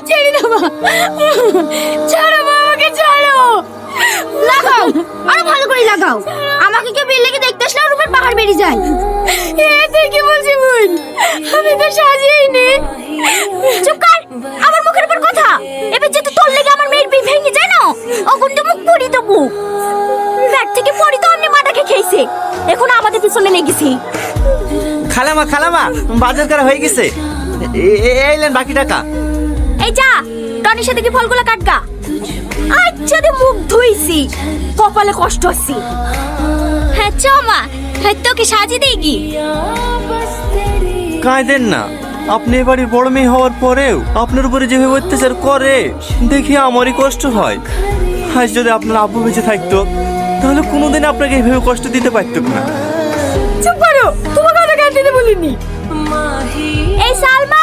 ছেড়ে দাও মা। ছাড়ো মা আমাকে ছাড়ো। লাগাও আরও ভালো করে লাগাও। আমাকে কেউ বিল লেগে দেখতে আসলে ওর উপর পাহাড় বেরিয়ে যায়। এ তুই কি বলছিস বোন। আমি তো সাজিয়েই নি চুপ কর আমার মুখের উপর কথা। এবার যেতে তোর লেগে আমার মেয়ের বিল ভেঙে যায় না ওগুন তো মুখ পড়ি দেবো। ব্যাগ থেকে পড়ি তো অমনি মাটাকে খেয়েছে। এখন আমাদের পিছনে লেগেছি। খালামা খালামা বাজার করা হয়ে গেছে। এ- এ- এইলেন বাকি টাকা। এই যা টনির সাথে কি ফলগুলো কাটগা? আচ্ছা রে মুখ ধুইছি কপালে কষ্ট হচ্ছে। হ্যাঁ চ মা হ্যাঁ তোকে সাজিয়ে দেই কি? কাঁদেন না। আপনি এবারে বড় মেয়ে হওয়ার পরেও আপনার উপরে যেভাবে অত্যাচার করে দেখে আমারই কষ্ট হয়। আজ যদি আপনার আব্বু বেঁচে থাকতো তাহলে কোনোদিন আপনাকে এইভাবে কষ্ট দিতে পারতো না। চুপ করো তোমাকে কথা কাটতে বলিনি। এই সালমা